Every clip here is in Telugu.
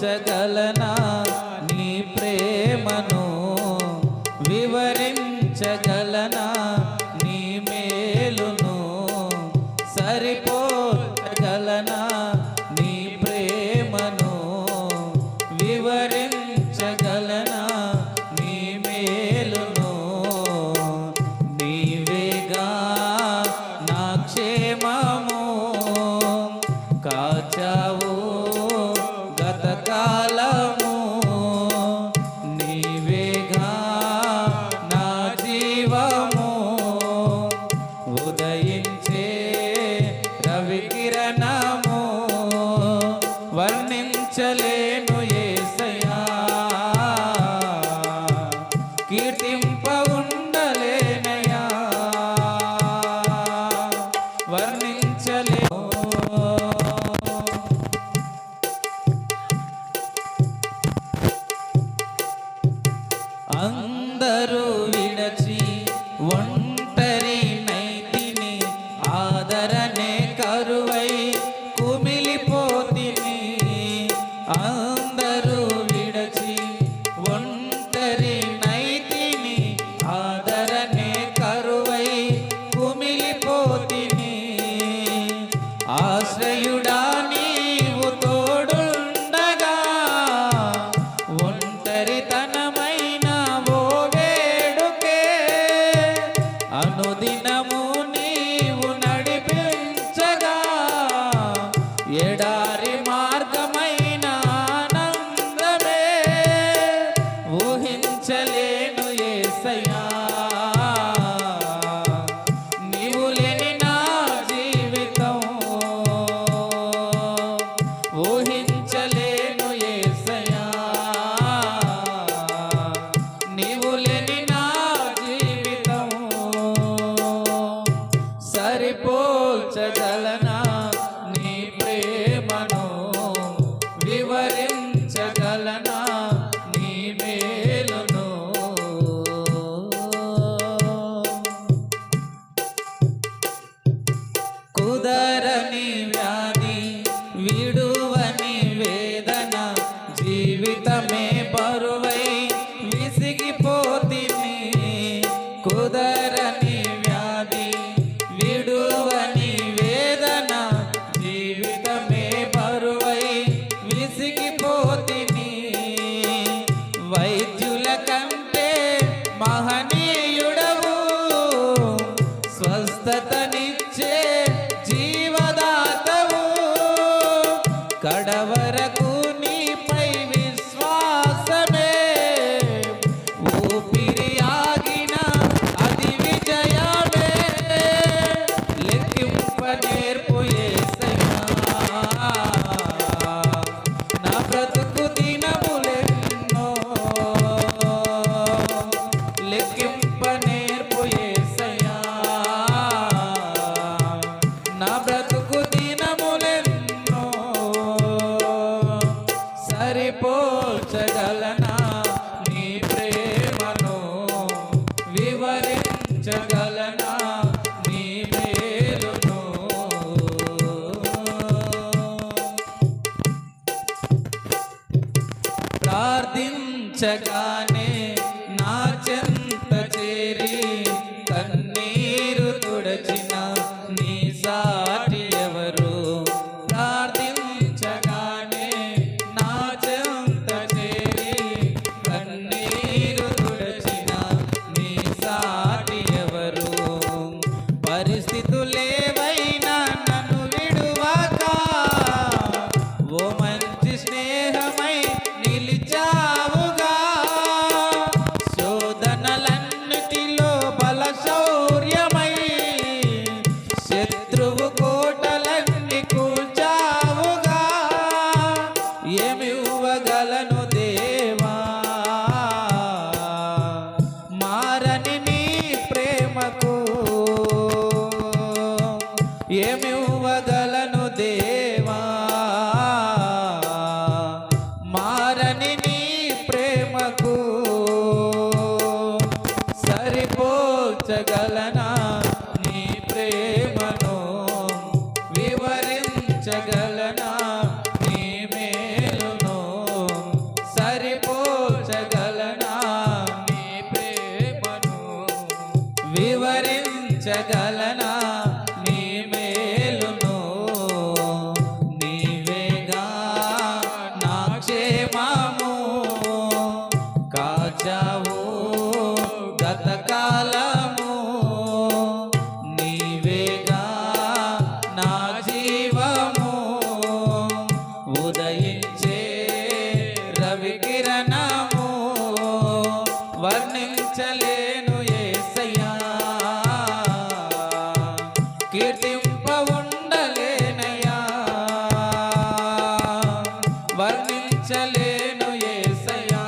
ചകലന వివరించగలనా నీ ప్రేమను వివరించగలనా? నీ మేలును? కుదర కడవరకు నీపై విశ్వాసమే. ఊపిరి ఆగిన అది విజయమే. లెక్కింప నేర్పుయే ప్రార్థించగానే నా చెంత చేరి కన్నీరు తుడచిన నీ సాటి ఎవరు? ప్రార్థించగానే నా చెంత చేరి కన్నీరు తుడచిన నీ సాటి ఎవరు? పరిస్థితులేవైనా ভালোবাসো సరిపోల్చగలనా నీ మేలును సరిపోల్చగలనా నీ ప్రేమను వివరించగలనా? మరచలేను ఏసయా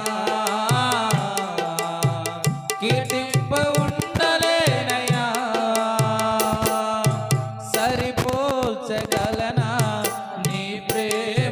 కీర్తింప ఉండలేనయా సరిపోల్చగలనా నీ ప్రేమ?